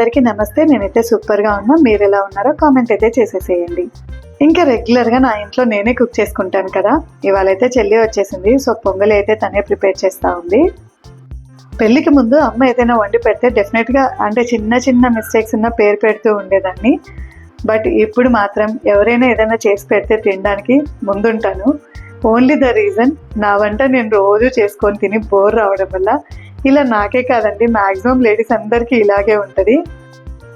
అందరికీ నమస్తే. నేనైతే సూపర్గా ఉన్నా. మీరు ఎలా ఉన్నారో కామెంట్ అయితే చేసేసేయండి. ఇంకా రెగ్యులర్గా నా ఇంట్లో నేనే కుక్ చేసుకుంటాను కదా. ఇవాళ అయితే చెల్లి వచ్చేసింది. సో పొంగలి అయితే తనే ప్రిపేర్ చేస్తూ ఉంది. పెళ్ళికి ముందు అమ్మ ఏదైనా వండి పెడితే డెఫినెట్గా అంటే చిన్న చిన్న మిస్టేక్స్ ఉన్న పేరు పెడుతూ ఉండేదాన్ని. బట్ ఇప్పుడు మాత్రం ఎవరైనా ఏదైనా చేసి పెడితే తినడానికి ముందుంటాను. ఓన్లీ ద రీజన్ నా వంట నేను రోజు చేసుకొని తిని బోర్ రావడం వల్ల ఇలా నాకే కాదండి. మ్యాక్సిమం లేడీస్ అందరికీ ఇలాగే ఉంటుంది.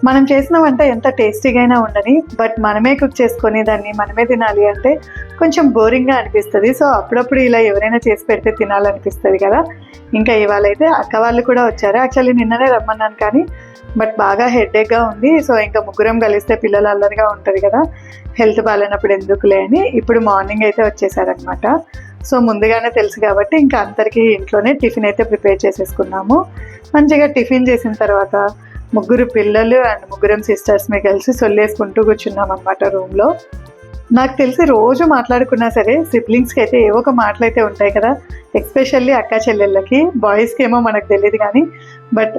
మనం చేసిన వంట ఎంత టేస్టీగా ఉండని బట్ మనమే కుక్ చేసుకొని దాన్ని మనమే తినాలి అంటే కొంచెం బోరింగ్గా అనిపిస్తుంది. సో అప్పుడప్పుడు ఇలా ఎవరైనా చేసి పెడితే తినాలనిపిస్తుంది కదా. ఇంకా ఇవాళ అయితే అక్క వాళ్ళు కూడా వచ్చారు. యాక్చువల్లీ నిన్ననే రమ్మన్నాను కానీ బట్ బాగా హెడేక్గా ఉంది. సో ఇంకా ముగ్గురం కలిస్తే పిల్లలు అల్లరిగా ఉంటుంది కదా. హెల్త్ బాగాలేనప్పుడు ఎందుకులే అని ఇప్పుడు మార్నింగ్ అయితే వచ్చేసారనమాట సో ముందుగానే తెలుసు కాబట్టి ఇంకా అందరికీ ఇంట్లోనే టిఫిన్ అయితే ప్రిపేర్ చేసేసుకున్నాము. మంచిగా టిఫిన్ చేసిన తర్వాత ముగ్గురు పిల్లలు అండ్ ముగ్గురం సిస్టర్స్ని కలిసి సొల్లేసుకుంటూ కూర్చున్నాం అనమాట రూమ్లో నాకు తెలిసి రోజు మాట్లాడుకున్నా సరే సిబ్లింగ్స్కి అయితే ఏవో ఒక మాటలు అయితే ఉంటాయి కదా. ఎస్పెషల్లీ అక్క చెల్లెళ్ళకి బాయ్స్కి ఏమో మనకు తెలియదు కానీ బట్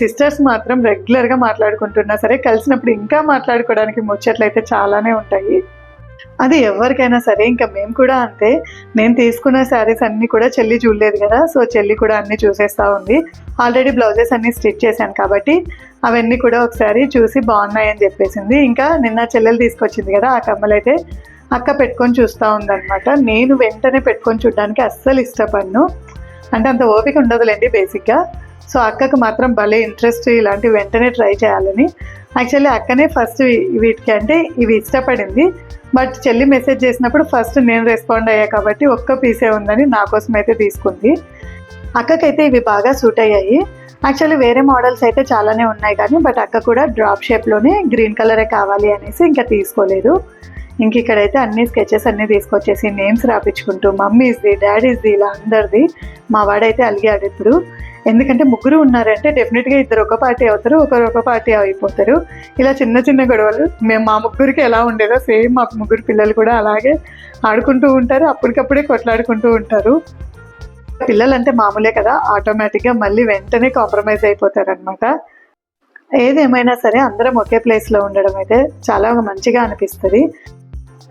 సిస్టర్స్ మాత్రం రెగ్యులర్గా మాట్లాడుకుంటున్నా సరే కలిసినప్పుడు ఇంకా మాట్లాడుకోవడానికి ముచ్చట్లు అయితే చాలానే ఉంటాయి. అది ఎవరికైనా సరే ఇంకా మేము కూడా అంతే. నేను తీసుకున్న శారీస్ అన్నీ కూడా చెల్లి చూడలేదు కదా సో చెల్లి కూడా అన్నీ చూసేస్తూ ఉంది. ఆల్రెడీ బ్లౌజెస్ అన్నీ స్టిచ్ చేశాను కాబట్టి అవన్నీ కూడా ఒకసారి చూసి బాగున్నాయని చెప్పేసింది. ఇంకా నిన్న చెల్లెలు తీసుకొచ్చింది కదా ఆ కమ్మలు అయితే అక్క పెట్టుకొని చూస్తూ ఉందన్నమాట. నేను వెంటనే పెట్టుకొని చూడడానికి అస్సలు ఇష్టపడను. అంటే అంత ఓపిక ఉండదులేండి బేసిక్గా. సో అక్కకు మాత్రం భలే ఇంట్రెస్ట్ ఇలాంటివి వెంటనే ట్రై చేయాలని. యాక్చువల్లీ అక్కనే ఫస్ట్ వీటికి అంటే ఇవి ఇష్టపడింది. బట్ చెల్లి మెసేజ్ చేసినప్పుడు ఫస్ట్ నేను రెస్పాండ్ అయ్యా కాబట్టి ఒక్క పీసే ఉందని నా కోసం అయితే తీసుకుంది. అక్కకైతే ఇవి బాగా సూట్ అయ్యాయి. యాక్చువల్లీ వేరే మోడల్స్ అయితే చాలానే ఉన్నాయి కానీ బట్ అక్క కూడా డ్రాప్ షేప్లోనే గ్రీన్ కలరే కావాలి అనేసి ఇంకా తీసుకోలేదు. ఇంక ఇక్కడైతే అన్ని స్కెచెస్ అన్నీ తీసుకొచ్చేసి నేమ్స్ రాపించుకుంటూ మమ్మీస్ది డాడీస్ది ఇలా అందరిది మా వాడైతే అలిగాడు ఇప్పుడు. ఎందుకంటే ముగ్గురు ఉన్నారంటే డెఫినెట్గా ఇద్దరు ఒక పార్టీ అవుతారు ఒకరు ఒక పార్టీ అయిపోతారు. ఇలా చిన్న చిన్న గొడవలు మేము మా ముగ్గురికి ఎలా ఉండేదో సేమ్ మా ముగ్గురు పిల్లలు కూడా అలాగే ఆడుకుంటూ ఉంటారు అప్పటికప్పుడే కొట్లాడుకుంటూ ఉంటారు. పిల్లలంటే మామూలే కదా ఆటోమేటిక్గా మళ్ళీ వెంటనే కాంప్రమైజ్ అయిపోతారనమాట ఏదేమైనా సరే అందరం ఒకే ప్లేస్లో ఉండడం అయితే చాలా మంచిగా అనిపిస్తుంది.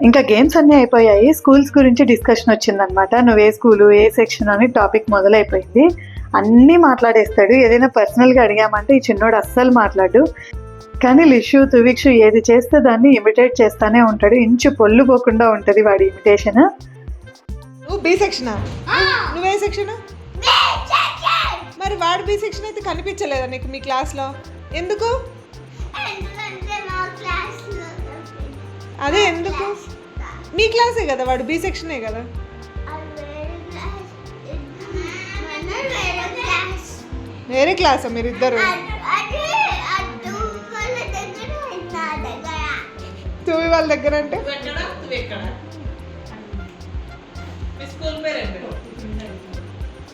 ఇంకా గేమ్స్ అన్నీ అయిపోయాయి. స్కూల్స్ గురించి డిస్కషన్ వచ్చిందనమాట నువ్వు ఏ స్కూలు ఏ సెక్షన్ అని టాపిక్ మొదలైపోయింది. అన్నీ మాట్లాడేస్తాడు. ఏదైనా పర్సనల్గా అడిగామంటే ఈ చిన్నోడు అస్సలు మాట్లాడు. కానీ లిషు తువిక్షు ఏది చేస్తే దాన్ని ఇమిటేట్ చేస్తానే ఉంటాడు. ఇంచు పొల్లు పోకుండా ఉంటుంది వాడి ఇమిటేషన్. నువ్వు బి సెక్షనా నువ్వే సెక్షన్ మరి వాడు బి సెక్షన్ అయితే కనిపించలేదా నీకు మీ క్లాస్లో? ఎందుకు? అదే ఎందుకు? మీ క్లాసే కదా వాడు బి సెక్షనే కదా? వేరే క్లాసా మీరు ఇద్దరు తూవి వాళ్ళ దగ్గర అంటే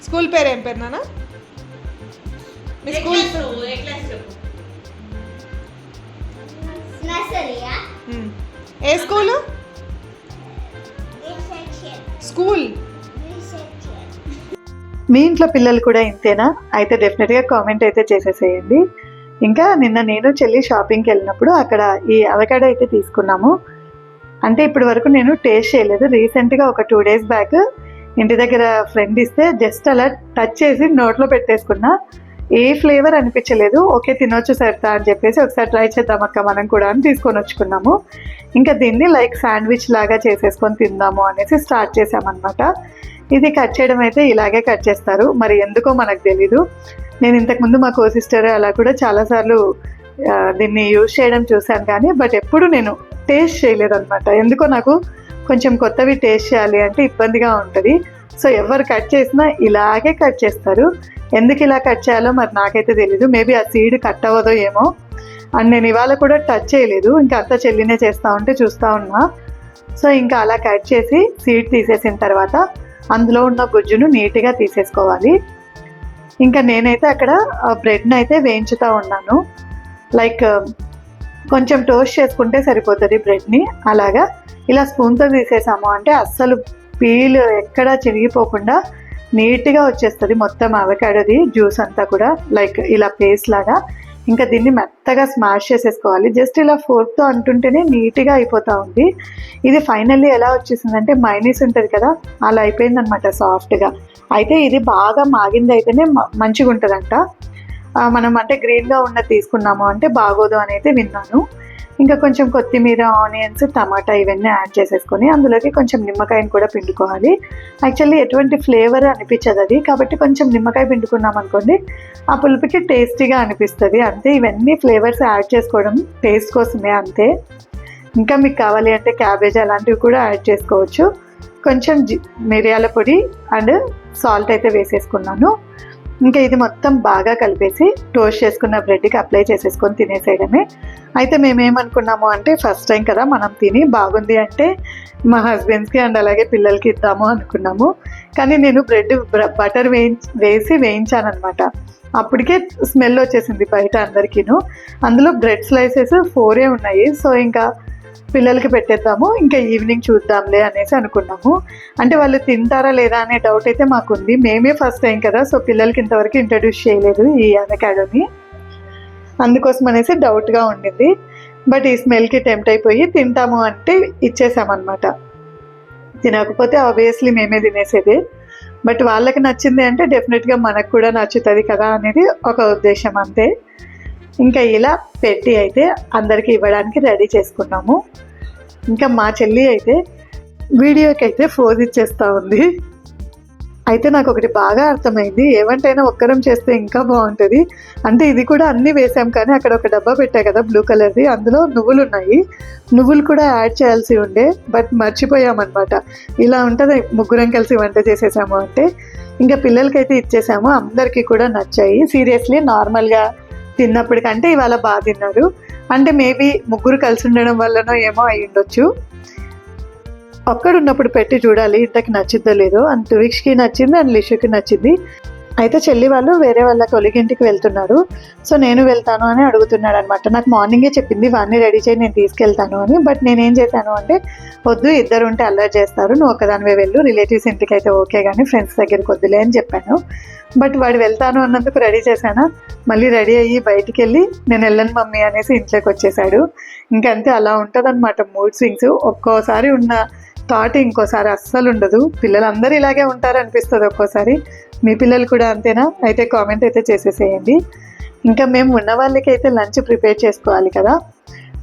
స్కూల్ పేరు ఏం పేరు నాన్న మీ స్కూల్ ఉమ్. ఏ స్కూలు స్కూల్ మీ ఇంట్లో పిల్లలు కూడా ఇంతేనా? అయితే డెఫినెట్గా కామెంట్ అయితే చేసేసేయండి. ఇంకా నిన్న నేను చెల్లి షాపింగ్కి వెళ్ళినప్పుడు అక్కడ ఈ అవకాడో అయితే తీసుకున్నాము. అంటే ఇప్పటి వరకు నేను టేస్ట్ చేయలేదు. రీసెంట్గా ఒక టూ డేస్ బ్యాక్ ఇంటి దగ్గర ఫ్రెండ్ ఇస్తే జస్ట్ అలా టచ్ చేసి నోట్లో పెట్టేసుకున్నా. ఏ ఫ్లేవర్ అనిపించలేదు. ఓకే తినొచ్చు సరితా అని చెప్పేసి ఒకసారి ట్రై చేద్దాం అక్క మనం కూడా అని తీసుకొని వచ్చుకున్నాము. ఇంకా దీన్ని లైక్ శాండ్విచ్ లాగా చేసేసుకొని తిందాము అనేసి స్టార్ట్ చేసామన్నమాట ఇది కట్ చేయడం అయితే ఇలాగే కట్ చేస్తారు. మరి ఎందుకో మనకు తెలీదు. నేను ఇంతకుముందు మా కో సిస్టర్ అలా కూడా చాలాసార్లు దీన్ని యూజ్ చేయడం చూశాను కానీ బట్ ఎప్పుడు నేను టేస్ట్ చేయలేదు అనమాట ఎందుకో నాకు కొంచెం కొత్తవి టేస్ట్ చేయాలి అంటే ఇబ్బందిగా ఉంటుంది. సో ఎవరు కట్ చేసినా ఇలాగే కట్ చేస్తారు. ఎందుకు ఇలా కట్ చేయాలో మరి నాకైతే తెలీదు. మేబీ ఆ సీడ్ కట్ అవ్వదో ఏమో అండ్ నేను ఇవాళ కూడా టచ్ చేయలేదు. ఇంకా అంతా చెల్లినే చేస్తూ ఉంటే చూస్తూ ఉన్నా. సో ఇంకా అలా కట్ చేసి సీడ్ తీసేసిన తర్వాత అందులో ఉన్న గుజ్జును నీట్గా తీసేసుకోవాలి. ఇంకా నేనైతే అక్కడ ఆ బ్రెడ్ని అయితే వేయించుతూ ఉన్నాను. లైక్ కొంచెం టోస్ట్ చేసుకుంటే సరిపోతుంది బ్రెడ్ని. అలాగా ఇలా స్పూన్తో తీసేసాము. అంటే అస్సలు పీల్ ఎక్కడా చిరిగిపోకుండా నీట్గా వచ్చేస్తుంది మొత్తం అవకాడోది జ్యూస్ అంతా కూడా. లైక్ ఇలా పేస్ట్ లాగా. ఇంకా దీన్ని మెత్తగా స్మాష్ చేసేసుకోవాలి. జస్ట్ ఇలా ఫోర్క్తో అంటుంటేనే నీట్గా అయిపోతూ ఉంది. ఇది ఫైనల్లీ ఎలా వచ్చేసిందంటే మైనీస్ ఉంటుంది కదా అలా అయిపోయిందనమాట సాఫ్ట్గా అయితే ఇది బాగా మాగింది అయితేనే మంచిగా ఉంటుందంట మనం అంటే గ్రీన్గా ఉన్నది తీసుకున్నాము అంటే బాగోదు అని అయితే విన్నాను. ఇంకా కొంచెం కొత్తిమీర ఆనియన్స్ టమాటా ఇవన్నీ యాడ్ చేసేసుకొని అందులోకి కొంచెం నిమ్మకాయని కూడా పిండుకోవాలి. యాక్చువల్లీ ఎటువంటి ఫ్లేవర్ అనిపించదు అది. కాబట్టి కొంచెం నిమ్మకాయ పిండుకున్నాం అనుకోండి ఆ పులుపుకి టేస్టీగా అనిపిస్తుంది. అంతే ఇవన్నీ ఫ్లేవర్స్ యాడ్ చేసుకోవడం టేస్ట్ కోసమే అంతే. ఇంకా మీకు కావాలి అంటే క్యాబేజ్ అలాంటివి కూడా యాడ్ చేసుకోవచ్చు. కొంచెం మిరియాల పొడి అండ్ సాల్ట్ అయితే వేసేసుకున్నాను. ఇంకా ఇది మొత్తం బాగా కలిపేసి టోస్ట్ చేసుకున్న బ్రెడ్కి అప్లై చేసేసుకొని తినేసేయడమే. అయితే మేము ఏమనుకున్నాము అంటే ఫస్ట్ టైం కదా మనం తిని బాగుంది అంటే మా హస్బెండ్స్కి అండ్ అలాగే పిల్లలకి ఇద్దాము అనుకున్నాము. కానీ నేను బ్రెడ్ బటర్ వేయించి వేసి వేయించాను అనమాట అప్పటికే స్మెల్ వచ్చేసింది బయట అందరికీను. అందులో బ్రెడ్ స్లైసెస్ ఫోరే ఉన్నాయి. సో ఇంకా పిల్లలకి పెట్టేద్దాము ఇంకా ఈవినింగ్ చూద్దాంలే అనేసి అనుకున్నాము. అంటే వాళ్ళు తింటారా లేదా అనే డౌట్ అయితే మాకుంది. మేమే ఫస్ట్ టైం కదా సో పిల్లలకి ఇంతవరకు ఇంట్రడ్యూస్ చేయలేదు ఈ అకాడమీ అందుకోసం అనేసి డౌట్గా ఉండింది. బట్ ఈ స్మెల్కి టెంప్ట్ అయిపోయి తింటాము అంటే ఇచ్చేసామన్నమాట. తినకపోతే ఆబ్వియస్లీ మేమే తినేసేది. బట్ వాళ్ళకి నచ్చింది అంటే డెఫినెట్గా మనకు కూడా నచ్చుతుంది కదా అనేది ఒక ఉద్దేశం అంతే. ఇంకా ఇలా పెట్టి అయితే అందరికీ ఇవ్వడానికి రెడీ చేసుకున్నాము. ఇంకా మా చెల్లి అయితే వీడియోకి అయితే ఫోజ్ ఇచ్చేస్తూ ఉంది. అయితే నాకు ఒకటి బాగా అర్థమైంది. ఏమంటైనా ఒక్కరం చేస్తే ఇంకా బాగుంటుంది. అంటే ఇది కూడా అన్నీ వేసాం కానీ అక్కడ ఒక డబ్బా పెట్టా కదా బ్లూ కలర్ది. అందులో నువ్వులు ఉన్నాయి. నువ్వులు కూడా యాడ్ చేయాల్సి ఉండే బట్ మర్చిపోయామన్నమాట ఇలా ఉంటుంది. ముగ్గురం కలిసి వంట చేసేసాము అంటే. ఇంకా పిల్లలకైతే ఇచ్చేసాము. అందరికీ కూడా నచ్చాయి. సీరియస్లీ నార్మల్గా తిన్నప్పటికంటే ఇవాళ బాగా తిన్నారు. అంటే మేబీ ముగ్గురు కలిసి ఉండడం వల్లనో ఏమో అయి ఉండొచ్చు. ఒక్కడున్నప్పుడు పెట్టి చూడాలి ఇంతకి నచ్చిందో లేదో. అండ్ టువిక్స్కి నచ్చింది అండ్ లిషుకి నచ్చింది. అయితే చెల్లి వాళ్ళు వేరే వాళ్ళ కొలిగింటికి వెళ్తున్నారు. సో నేను వెళ్తాను అని అడుగుతున్నాడు అనమాట నాకు మార్నింగే చెప్పింది వాడిని రెడీ చేయి నేను తీసుకెళ్తాను అని. బట్ నేనేం చేశాను అంటే వద్దు ఇద్దరు ఉంటే అల్లరి చేస్తారు నువ్వు ఒకదానివే వెళ్ళు రిలేటివ్స్ ఇంటికి అయితే ఓకే కానీ ఫ్రెండ్స్ దగ్గరికి వద్దులే అని చెప్పాను. బట్ వాడు వెళ్తాను అన్నందుకు రెడీ చేశానా? మళ్ళీ రెడీ అయ్యి బయటికి వెళ్ళి నేను వెళ్ళను మమ్మీ అనేసి ఇంట్లోకి వచ్చేసాడు. ఇంకంతే అలా ఉంటుందన్నమాట మూడ్ స్వింగ్స్. ఒక్కోసారి ఉన్న థాట్ ఇంకోసారి అస్సలు ఉండదు. పిల్లలందరూ ఇలాగే ఉంటారు అనిపిస్తుంది ఒక్కోసారి. మీ పిల్లలు కూడా అంతేనా? అయితే కామెంట్ అయితే చేసేసేయండి. ఇంకా మేము ఉన్న వాళ్ళకి అయితే లంచ్ ప్రిపేర్ చేసుకోవాలి కదా.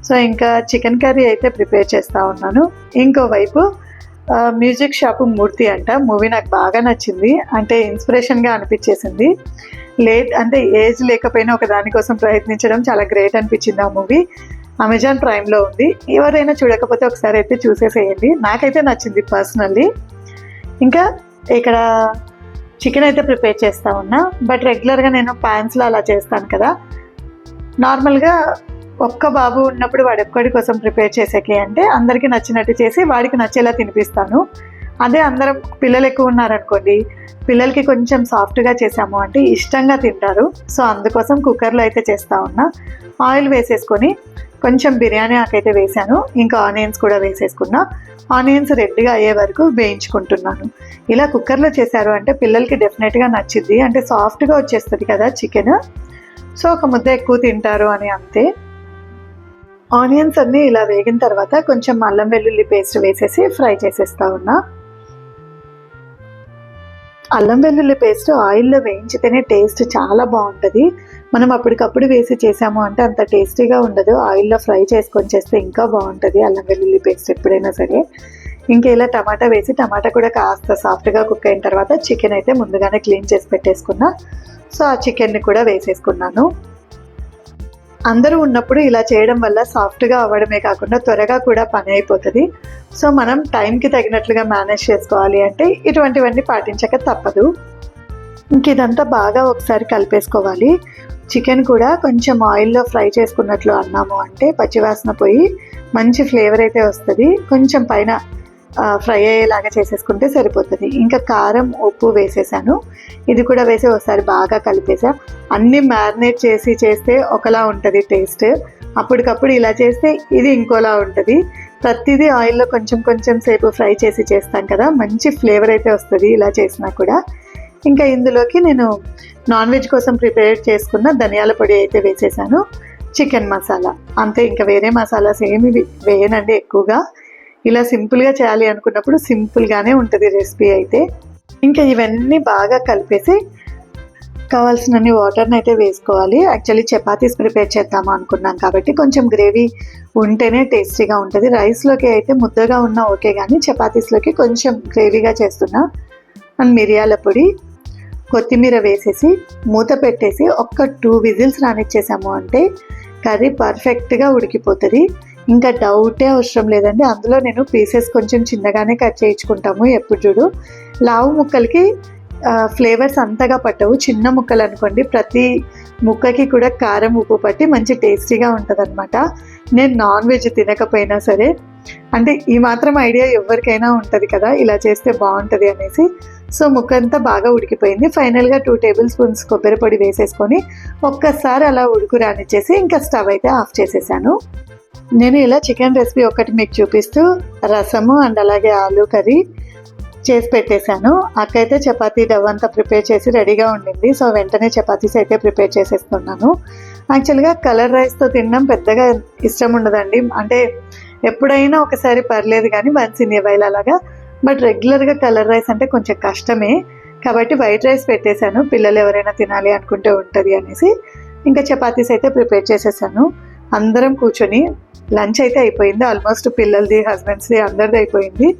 సో ఇంకా చికెన్ కర్రీ అయితే ప్రిపేర్ చేస్తూ ఉన్నాను. ఇంకోవైపు వైపు మ్యూజిక్ షాపు మూర్తి అంట. మూవీ నాకు బాగా నచ్చింది. అంటే ఇన్స్పిరేషన్గా అనిపించేసింది. లేట్ అంటే ఏజ్ లేకపోయినా ఒక దానికోసం ప్రయత్నించడం చాలా గ్రేట్ అనిపించింది ఆ మూవీ. అమెజాన్ ప్రైమ్లో ఉంది. ఎవరైనా చూడకపోతే ఒకసారి అయితే చూసేసేయండి. నాకైతే నచ్చింది పర్సనల్లీ ఇంకా ఇక్కడ చికెన్ అయితే ప్రిపేర్ చేస్తా ఉన్నా. బట్ రెగ్యులర్గా నేను ప్యాన్స్లో అలా చేస్తాను కదా. నార్మల్గా ఒక్క బాబు ఉన్నప్పుడు వాడు ఒక్కడి కోసం ప్రిపేర్ చేసేకి అంటే అందరికీ నచ్చినట్టు చేసి వాడికి నచ్చేలా తినిపిస్తాను. అదే అందరం పిల్లలు ఎక్కువ ఉన్నారనుకోండి పిల్లలకి కొంచెం సాఫ్ట్గా చేసాము అంటే ఇష్టంగా తింటారు. సో అందుకోసం కుక్కర్లో అయితే చేస్తూ ఉన్నా. ఆయిల్ వేసేసుకొని కొంచెం బిర్యానీ ఆకైతే వేసాను. ఇంకా ఆనియన్స్ కూడా వేసేసుకున్నా. ఆనియన్స్ రెడ్గా అయ్యే వరకు వేయించుకుంటున్నాను. ఇలా కుక్కర్లో చేశారు అంటే పిల్లలకి డెఫినెట్గా నచ్చింది అంటే సాఫ్ట్గా వచ్చేస్తుంది కదా చికెన్. సో ఒక ముద్ద ఎక్కువ తింటారు అని అంతే. ఆనియన్స్ అన్నీ ఇలా వేగిన తర్వాత కొంచెం అల్లం వెల్లుల్లి పేస్ట్ వేసేసి ఫ్రై చేసేస్తా ఉన్నా. అల్లం వెల్లుల్లి పేస్ట్ ఆయిల్లో వేయించితేనే టేస్ట్ చాలా బాగుంటుంది. మనం అప్పటికప్పుడు వేసి చేసాము అంటే అంత టేస్టీగా ఉండదు. ఆయిల్లో ఫ్రై చేసుకొని చేస్తే ఇంకా బాగుంటుంది అల్లం వెల్లుల్లి పేస్ట్ ఎప్పుడైనా సరే. ఇంకా ఇలా టమాటా వేసి టమాటా కూడా కాస్త సాఫ్ట్గా కుక్ అయిన తర్వాత చికెన్ అయితే ముందుగానే క్లీన్ చేసి పెట్టేసుకున్నా. సో ఆ చికెన్ని కూడా వేసేసుకున్నాను. అందరూ ఉన్నప్పుడు ఇలా చేయడం వల్ల సాఫ్ట్గా అవ్వడమే కాకుండా త్వరగా కూడా పని అయిపోతుంది. సో మనం టైంకి తగినట్లుగా మేనేజ్ చేసుకోవాలి అంటే ఇటువంటివన్నీ పాటించక తప్పదు. ఇంక ఇదంతా బాగా ఒకసారి కలిపేసుకోవాలి. చికెన్ కూడా కొంచెం ఆయిల్లో ఫ్రై చేసుకున్నట్లు అన్నాము అంటే పచ్చివాసన పోయి మంచి ఫ్లేవర్ అయితే వస్తుంది. కొంచెం పైన ఫ్రై అయ్యేలాగా చేసేసుకుంటే సరిపోతుంది. ఇంకా కారం ఉప్పు వేసేసాను. ఇది కూడా వేసి ఒకసారి బాగా కలిపేసా. అన్నీ మ్యారినేట్ చేసి చేస్తే ఒకలా ఉంటుంది టేస్ట్. అప్పటికప్పుడు ఇలా చేస్తే ఇది ఇంకోలా ఉంటుంది. ప్రతిదీ ఆయిల్లో కొంచెం కొంచెం సేపు ఫ్రై చేసి చేస్తాం కదా మంచి ఫ్లేవర్ అయితే వస్తుంది ఇలా చేసినా కూడా. ఇంకా ఇందులోకి నేను నాన్ వెజ్ కోసం ప్రిపేర్ చేసుకున్న ధనియాల పొడి అయితే వేసేసాను. చికెన్ మసాలా. అంతే ఇంకా వేరే మసాలాస్ ఏమి వేయనండి ఎక్కువగా. ఇలా సింపుల్గా చేయాలి అనుకున్నప్పుడు సింపుల్గానే ఉంటుంది రెసిపీ అయితే. ఇంకా ఇవన్నీ బాగా కలిపేసి కావాల్సినన్ని వాటర్ని అయితే వేసుకోవాలి. యాక్చువల్లీ చపాతీస్ ప్రిపేర్ చేద్దాము అనుకున్నాం కాబట్టి కొంచెం గ్రేవీ ఉంటేనే టేస్టీగా ఉంటుంది. రైస్లోకి అయితే ముద్దగా ఉన్నా ఓకే కానీ చపాతీస్లోకి కొంచెం గ్రేవీగా చేస్తున్నా. అండ్ మిరియాల పొడి కొత్తిమీర వేసేసి మూత పెట్టేసి ఒక్క టూ విజిల్స్ రానిచ్చేసాము అంటే కర్రీ పర్ఫెక్ట్గా ఉడికిపోతుంది. ఇంకా డౌటే అవసరం లేదండి. అందులో నేను పీసెస్ కొంచెం చిన్నగానే కట్ చేయించుకుంటాము. ఎప్పుడు చూడు. లావు ముక్కలకి ఫ్లేవర్స్ అంతగా పట్టవు. చిన్న ముక్కలు అనుకోండి. ప్రతి ముక్కకి కూడా కారం ఉప్పు పట్టి మంచి టేస్టీగా ఉంటుంది నేను నాన్ వెజ్ తినకపోయినా సరే అంటే ఈ మాత్రం ఐడియా ఎవరికైనా ఉంటుంది కదా. ఇలా చేస్తే బాగుంటుంది అనేసి. సో ముక్క అంతా బాగా ఉడికిపోయింది. ఫైనల్గా టూ టేబుల్ స్పూన్స్ కొబ్బరి పొడి వేసేసుకొని ఒక్కసారి అలా ఉడుకు రానిచ్చేసి ఇంకా స్టవ్ అయితే ఆఫ్ చేసేసాను. నేను ఇలా చికెన్ రెసిపీ ఒకటి మీకు చూపిస్తూ రసము అండ్ అలాగే ఆలూ కర్రీ చేసి పెట్టేశాను. అక్కయితే చపాతీ డవ్ అంతా ప్రిపేర్ చేసి రెడీగా ఉండింది. సో వెంటనే చపాతీస్ అయితే ప్రిపేర్ చేసేస్తున్నాను. యాక్చువల్గా కలర్ రైస్తో తినడం పెద్దగా ఇష్టం ఉండదండి. అంటే ఎప్పుడైనా ఒకసారి పర్లేదు కానీ వన్స్ ఇన్ వైల్ అలాగా. బట్ రెగ్యులర్గా కలర్ రైస్ అంటే కొంచెం కష్టమే. కాబట్టి వైట్ రైస్ పెట్టేశాను. పిల్లలు ఎవరైనా తినాలి అనుకుంటే ఉంటుంది అనేసి. ఇంకా చపాతీస్ అయితే ప్రిపేర్ చేసేసాను. అందరం కూర్చొని లంచ్ అయితే అయిపోయింది. ఆల్మోస్ట్ పిల్లలది హస్బెండ్స్ది అందరిది అయిపోయింది.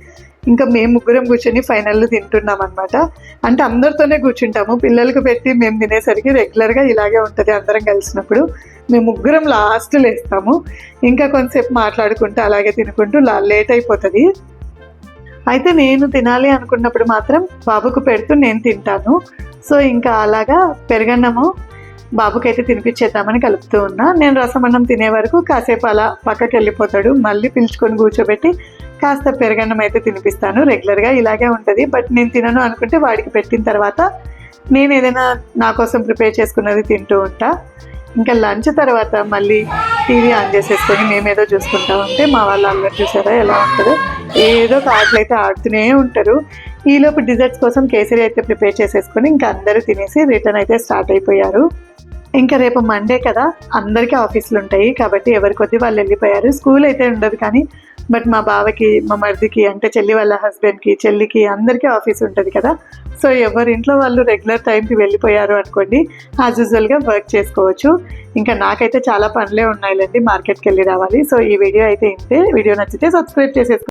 ఇంకా మేము ముగ్గురం కూర్చొని ఫైనల్ తింటున్నాం అనమాట అంటే అందరితోనే కూర్చుంటాము. పిల్లలకు పెట్టి మేము తినేసరికి రెగ్యులర్గా ఇలాగే ఉంటుంది అందరం కలిసినప్పుడు. మేము ముగ్గురం లాస్ట్ లేస్తాము. ఇంకా కొంతసేపు మాట్లాడుకుంటూ అలాగే తినుకుంటూ లా- లేట్ అయిపోతుంది. అయితే నేను తినాలి అనుకున్నప్పుడు మాత్రం బాబుకు పెడుతూ నేను తింటాను. సో ఇంకా అలాగా పెరగన్నము. బాబుకైతే తినిపించేద్దామని కలుపుతూ ఉన్నా. నేను రసమన్నం తినే వరకు కాసేపు అలా పక్కకి వెళ్ళిపోతాడు మళ్ళీ పిలుచుకొని కూర్చోబెట్టి కాస్త పెరగన్నం అయితే తినిపిస్తాను. రెగ్యులర్గా ఇలాగే ఉంటుంది. బట్ నేను తినను అనుకుంటే వాడికి పెట్టిన తర్వాత నేను ఏదైనా నా కోసం ప్రిపేర్ చేసుకున్నది తింటూ ఉంటా. ఇంకా లంచ్ తర్వాత మళ్ళీ టీవీ ఆన్ చేసేసుకొని మేమేదో చూసుకుంటా ఉంటే మా వాళ్ళు అల్లరి చూసారా ఎలా ఉంటుందో. ఏదో ఒక ఆటలు అయితే ఆడుతూనే ఉంటారు. ఈలోపు డిజర్ట్స్ కోసం కేసరి అయితే ప్రిపేర్ చేసేసుకొని ఇంకా అందరూ తినేసి రిటర్న్ అయితే స్టార్ట్ అయిపోయారు. ఇంకా రేపు మండే కదా అందరికీ ఆఫీసులు ఉంటాయి కాబట్టి ఎవరి కొద్ది వాళ్ళు వెళ్ళిపోయారు. స్కూల్ అయితే ఉండదు కానీ బట్ మా బావకి మా మరిదికి అంటే చెల్లి వాళ్ళ హస్బెండ్కి చెల్లికి అందరికీ ఆఫీస్ ఉంటుంది కదా. సో ఎవరి ఇంట్లో వాళ్ళు రెగ్యులర్ టైంకి వెళ్ళిపోయారు అనుకోండి యాజ్ యూజువల్గా వర్క్ చేసుకోవచ్చు. ఇంకా నాకైతే చాలా పనులే ఉన్నాయిలేండి మార్కెట్కి వెళ్ళి రావాలి. సో ఈ వీడియో అయితే ఇంతే. వీడియో నచ్చితే సబ్స్క్రైబ్ చేసేసుకోండి.